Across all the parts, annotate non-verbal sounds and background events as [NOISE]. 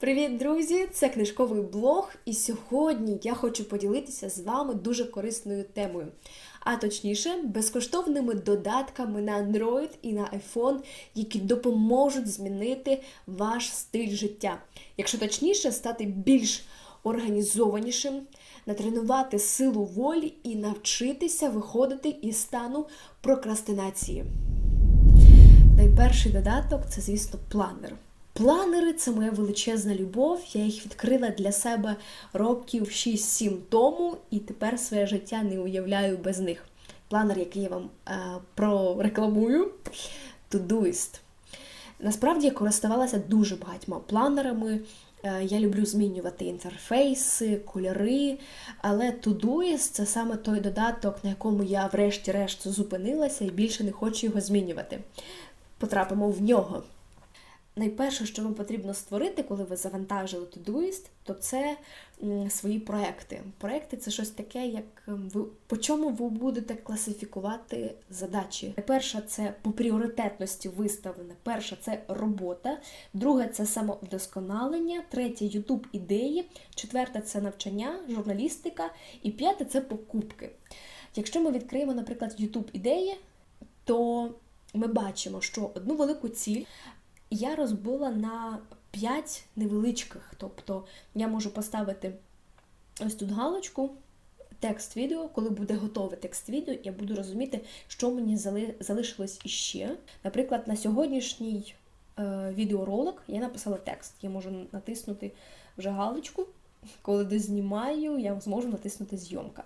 Привіт, друзі! Це книжковий блог, і сьогодні я хочу поділитися з вами дуже корисною темою. А точніше, безкоштовними додатками на Android і на iPhone, які допоможуть змінити ваш стиль життя. Якщо точніше, стати більш організованішим, натренувати силу волі і навчитися виходити із стану прокрастинації. Найперший додаток це, звісно, планер. Планери це моя величезна любов. Я їх відкрила для себе років 6-7 тому, і тепер своє життя не уявляю без них. Планер, який я вам е, прорекламую, Todoist. Насправді я користувалася дуже багатьма планерами. Е, Я люблю змінювати інтерфейси, кольори, але Todoist – це саме той додаток, на якому я врешті-решт зупинилася і більше не хочу його змінювати. Потрапимо в нього. Найперше, що вам потрібно створити, коли ви завантажили Todoist, то це свої проекти. Проекти це щось таке, як ем, ви по чому ви будете класифікувати задачі. Перша це по пріоритетності виставлене. Перша це робота, друге це самовдосконалення, третє YouTube ідеї, четверте це навчання, журналістика, і п'яте це покупки. Якщо ми відкриємо, наприклад, YouTube ідеї, то ми бачимо, що одну велику ціль я розбила на 5 невеличких. Тобто я можу поставити ось тут галочку, текст відео. Коли буде готове текст відео, я буду розуміти, що мені зали- залишилось іще. Наприклад, на сьогоднішній е, відеоролик я написала текст. Я можу натиснути вже галочку. Коли дознімаю, я зможу натиснути зйомка.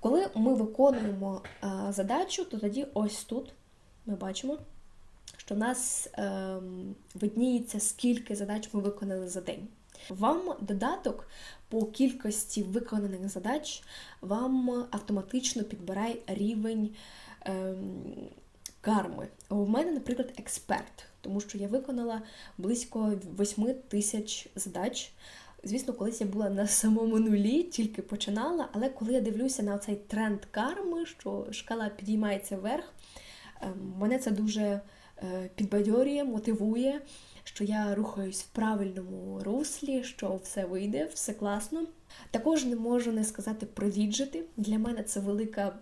Коли ми виконуємо е, задачу, то тоді ось тут ми бачимо, що в нас ем, видніється, скільки задач ми виконали за день. Вам додаток по кількості виконаних задач вам автоматично підбирає рівень ем, карми. У мене, наприклад, експерт, тому що я виконала близько 8 тисяч задач. Звісно, колись я була на самому нулі, тільки починала, але коли я дивлюся на цей тренд карми, що шкала підіймається вверх, ем, мене це дуже підбадьорює, мотивує, що я рухаюсь в правильному руслі, що все вийде, все класно. Також не можу не сказати про віджити. Для мене це велика.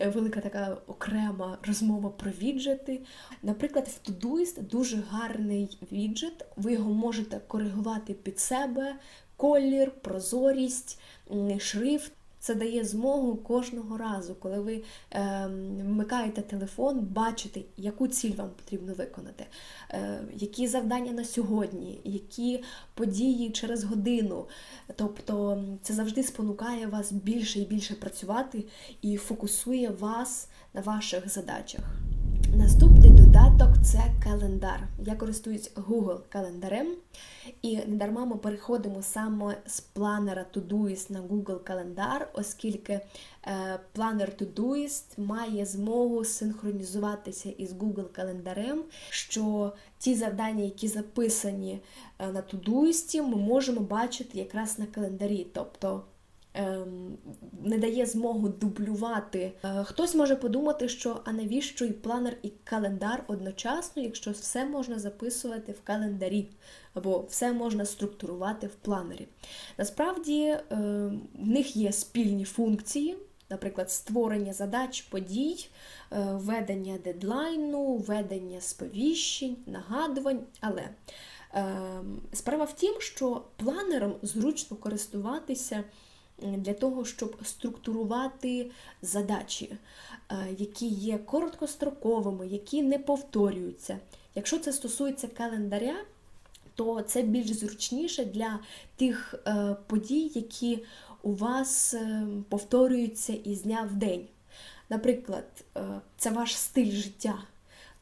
е, Велика така окрема розмова про віджити. Наприклад, в Todoist дуже гарний віджит. Ви його можете коригувати під себе, колір, прозорість, шрифт. Це дає змогу кожного разу, коли ви е, вмикаєте телефон, бачити, яку ціль вам потрібно виконати, е, які завдання на сьогодні, які події через годину. Тобто це завжди спонукає вас більше і більше працювати і фокусує вас на ваших задачах. Наступний додаток це календар. Я користуюсь Google календарем, і недарма ми переходимо саме з планера Todoist на Google календар, оскільки е, планер Todoist має змогу синхронізуватися із Google календарем, що ті завдання, які записані е, на Todoist, ми можемо бачити якраз на календарі. Тобто не дає змогу дублювати. Е, Хтось може подумати, що а навіщо і планер, і календар одночасно, якщо все можна записувати в календарі, або все можна структурувати в планері. Насправді е, в них є спільні функції. Наприклад, створення задач, подій, е, ведення дедлайну, ведення сповіщень, нагадувань. Але ем, справа в тім, що планером зручно користуватися для того, щоб структурувати задачі, е, які є короткостроковими, які не повторюються. Якщо це стосується календаря, то це більш зручніше для тих е, подій, які у вас е, повторюються із дня в день. Наприклад, це ваш стиль життя.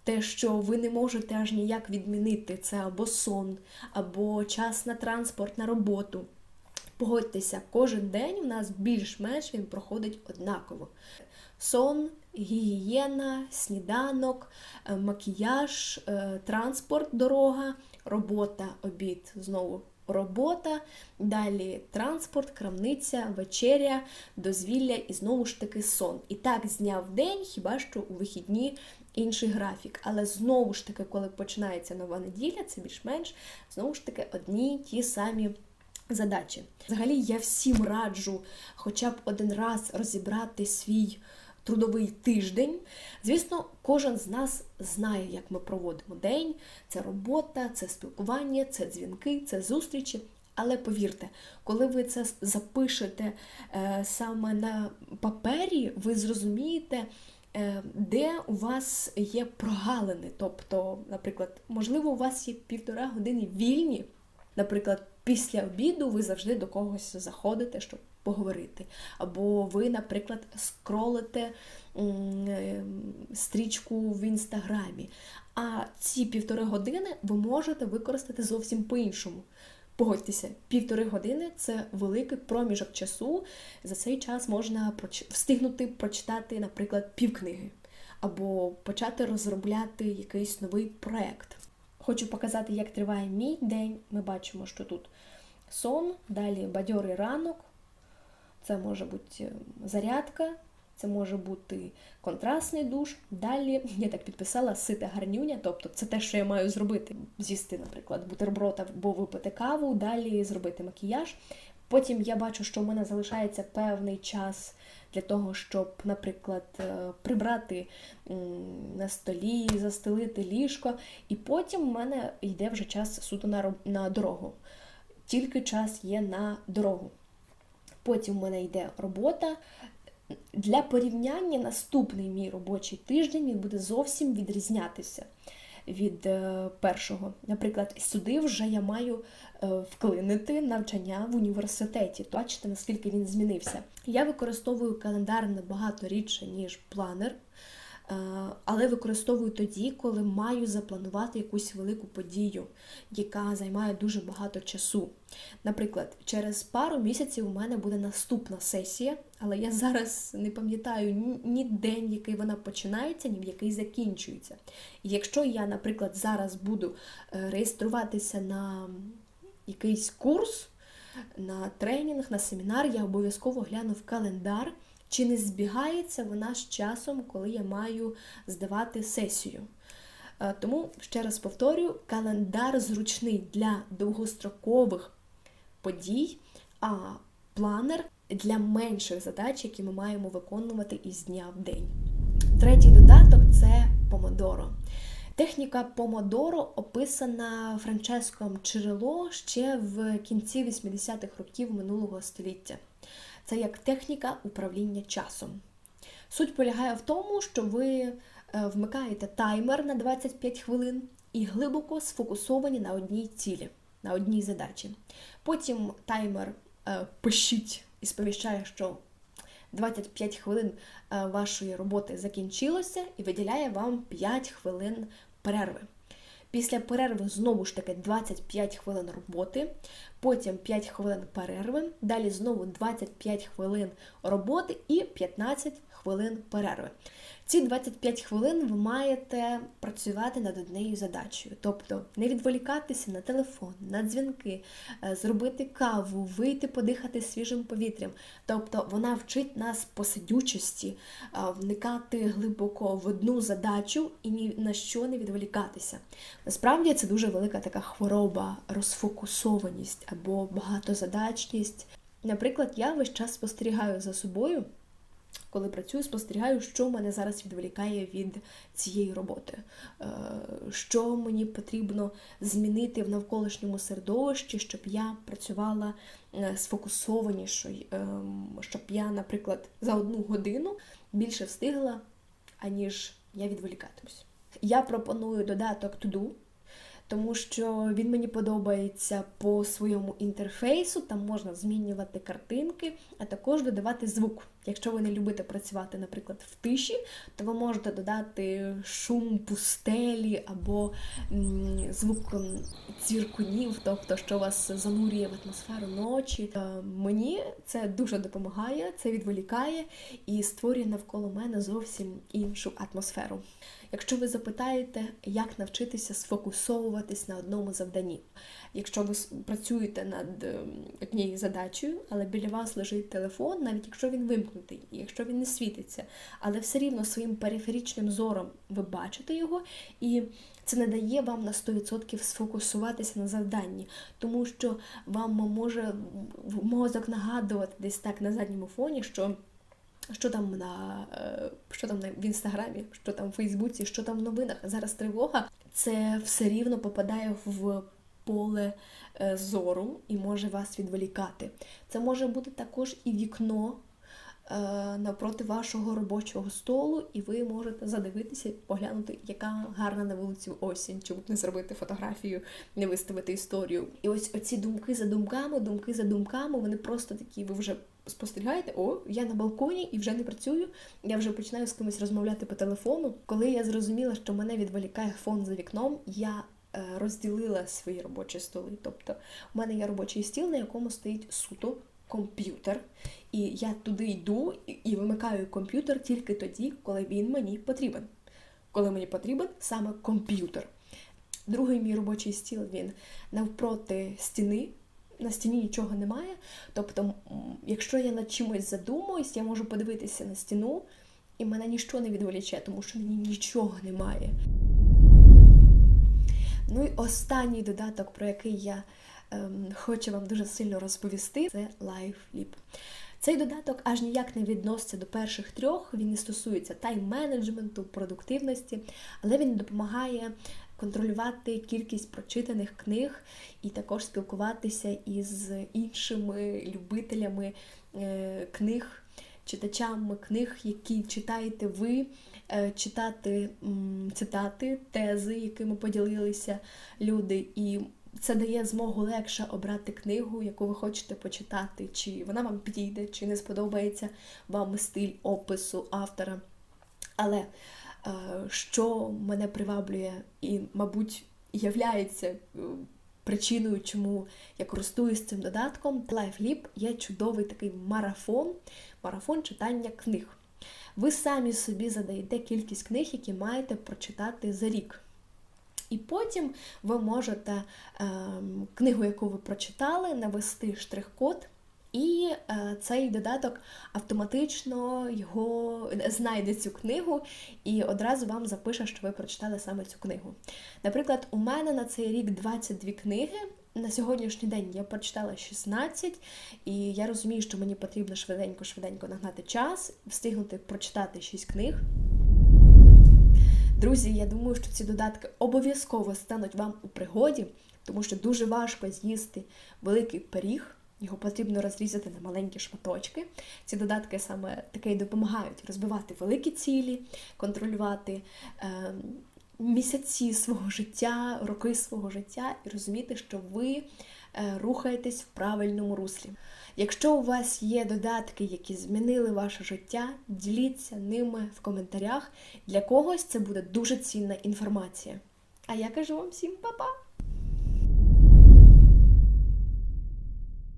Те, що ви не можете аж ніяк відмінити, це або сон, або час на транспорт, на роботу. Погодьтеся, кожен день у нас більш-менш він проходить однаково. Сон, гігієна, сніданок, е, макіяж, е, транспорт, дорога, робота, обід, знову робота, далі транспорт, крамниця, вечеря, дозвілля і знову ж таки сон. І так з дня в день, хіба що у вихідні інший графік. Але знову ж таки, коли починається нова неділя, це більш-менш знову ж таки одні ті самі. Задачі. Взагалі, я всім раджу хоча б один раз розібрати свій трудовий тиждень. Звісно, кожен з нас знає, як ми проводимо день. Це робота, це спілкування, це дзвінки, це зустрічі. Але повірте, коли ви це запишете е, саме на папері, ви зрозумієте, е, де у вас є прогалини. Тобто, наприклад, можливо, у вас є півтора години вільні. Наприклад, після обіду ви завжди до когось заходите, щоб поговорити. Або ви, наприклад, скролите е, стрічку в інстаграмі. А ці півтори години ви можете використати зовсім по-іншому. Погодьтеся, півтори години це великий проміжок часу. За цей час можна встигнути прочитати, наприклад, півкниги, або почати розробляти якийсь новий проект. Хочу показати, як триває мій день. Ми бачимо, що тут сон, далі бадьорий ранок, це може бути зарядка, це може бути контрастний душ. Далі [LAUGHS] я так підписала сита гарнюня, тобто це те, що я маю зробити. З'їсти, наприклад, бутерброд або випити каву, далі зробити макіяж. Потім я бачу, що в мене залишається певний час для того, щоб, наприклад, е, прибрати на столі, застелити ліжко, і потім в мене йде вже час суто на, на дорогу. Тільки час є на дорогу. Потім в мене йде робота. Для порівняння наступний мій робочий тиждень він буде зовсім відрізнятися від е, першого. Наприклад, сюди вже я маю е, вклинити навчання в університеті. Бачите, наскільки він змінився. Я використовую календар набагато рідше, ніж планер. Е, але використовую тоді, коли маю запланувати якусь велику подію, яка займає дуже багато часу. Наприклад, через пару місяців у мене буде наступна сесія, але я зараз не пам'ятаю ні день, який вона починається, ні в який закінчується. І якщо я, наприклад, зараз буду е, реєструватися на якийсь курс, на тренінг, на семінар, я обов'язково гляну в календар. Чи не збігається вона з часом, коли я маю здавати сесію? Е, тому, ще раз повторюю, календар зручний для довгострокових подій, а планер для менших задач, які ми маємо виконувати із дня в день. Третій додаток це помодоро. Техніка помодоро описана Франческом Чирило ще в кінці 80-х років минулого століття. Це як техніка управління часом. Суть полягає в тому, що ви е, вмикаєте таймер на 25 хвилин і глибоко сфокусовані на одній цілі, на одній задачі. Потім таймер е, пишіть і сповіщає, що 25 хвилин е, вашої роботи закінчилося, і виділяє вам 5 хвилин перерви. Після перерви знову ж таки 25 хвилин роботи, потім 5 хвилин перерви, далі знову 25 хвилин роботи і 15 хвилин перерви. Ці 25 хвилин ви маєте працювати над однією задачею, тобто не відволікатися на телефон, на дзвінки, е, зробити каву, вийти подихати свіжим повітрям. Тобто вона вчить нас посидючості, е, вникати глибоко в одну задачу і ні на що не відволікатися. Насправді це дуже велика така хвороба, розфокусованість або багатозадачність. Наприклад, я весь час спостерігаю за собою коли працюю, спостерігаю, що мене зараз відволікає від цієї роботи, е, що мені потрібно змінити в навколишньому середовищі, щоб я працювала е, сфокусованіше, ем, щоб я, наприклад, за одну годину більше встигла, аніж я відволікатимусь. Я пропоную додаток To-Do, тому що він мені подобається по своєму інтерфейсу, там можна змінювати картинки, а також додавати звук. Якщо ви не любите працювати, наприклад, в тиші, то ви можете додати шум пустелі або звук цвіркунів, тобто що вас занурює в атмосферу ночі. Мені це дуже допомагає, це відволікає і створює навколо мене зовсім іншу атмосферу. Якщо ви запитаєте, як навчитися сфокусовуватись на одному завданні, якщо ви працюєте над однією задачею, але біля вас лежить телефон, навіть якщо він вимкнутий, якщо він не світиться, але все рівно своїм периферичним зором ви бачите його, і це не дає вам на 100% сфокусуватися на завданні, тому що вам може мозок нагадувати десь так на задньому фоні, що що там на е, що там на- в інстаграмі, що там в Фейсбуці, що там в новинах. Зараз тривога. Це все рівно попадає в поле е, зору і може вас відволікати. Це може бути також і вікно е, навпроти вашого робочого столу, і ви можете задивитися, поглянути, яка гарна на вулиці осінь, чому б не зробити фотографію, не виставити історію. І ось оці думки за думками, думки за думками, вони просто такі, ви вже спостерігаєте, о, я на балконі і вже не працюю. Я вже починаю з кимось розмовляти по телефону. Коли я зрозуміла, що мене відволікає фон за вікном, я е, розділила свої робочі столи. Тобто, у мене є робочий стіл, на якому стоїть суто комп'ютер, і я туди йду і- вимикаю комп'ютер тільки тоді, коли він мені потрібен. Коли мені потрібен саме комп'ютер. Другий мій робочий стіл він навпроти стіни. На стіні нічого немає. Тобто, якщо я над чимось задумуюсь, я можу подивитися на стіну, і мене ніщо не відволіче, тому що мені нічого немає. Ну і останній додаток, про який я хочу вам дуже сильно розповісти, це LiveLeap. Цей додаток аж ніяк не відноситься до перших трьох, він не стосується тайм-менеджменту, продуктивності, але він допомагає контролювати кількість прочитаних книг і також спілкуватися із іншими любителями е, книг, читачами книг, які читаєте ви, е, читати цитати, тези, якими поділилися люди. І це дає змогу легше обрати книгу, яку ви хочете почитати, чи вона вам підійде, чи не сподобається вам стиль опису автора. Але е, що мене приваблює і, мабуть, являється е, причиною, чому я користуюсь цим додатком, LiveLeap є чудовий такий марафон, марафон читання книг. Ви самі собі задаєте кількість книг, які маєте прочитати за рік. І потім ви можете ем, книгу, яку ви прочитали, навести штрих-код, і е, цей додаток автоматично його знайде цю книгу і одразу вам запише, що ви прочитали саме цю книгу. Наприклад, у мене на цей рік 22 книги. На сьогоднішній день я прочитала 16, і я розумію, що мені потрібно швиденько-швиденько нагнати час, встигнути прочитати 6 книг. Друзі, я думаю, що ці додатки обов'язково стануть вам у пригоді, тому що дуже важко з'їсти великий пиріг. Його потрібно розрізати на маленькі шматочки. Ці додатки саме таке й допомагають розбивати великі цілі, контролювати е, місяці свого життя, роки свого життя і розуміти, що ви рухаєтесь в правильному руслі. Якщо у вас є додатки, які змінили ваше життя, діліться ними в коментарях. Для когось це буде дуже цінна інформація. А я кажу вам всім па-па!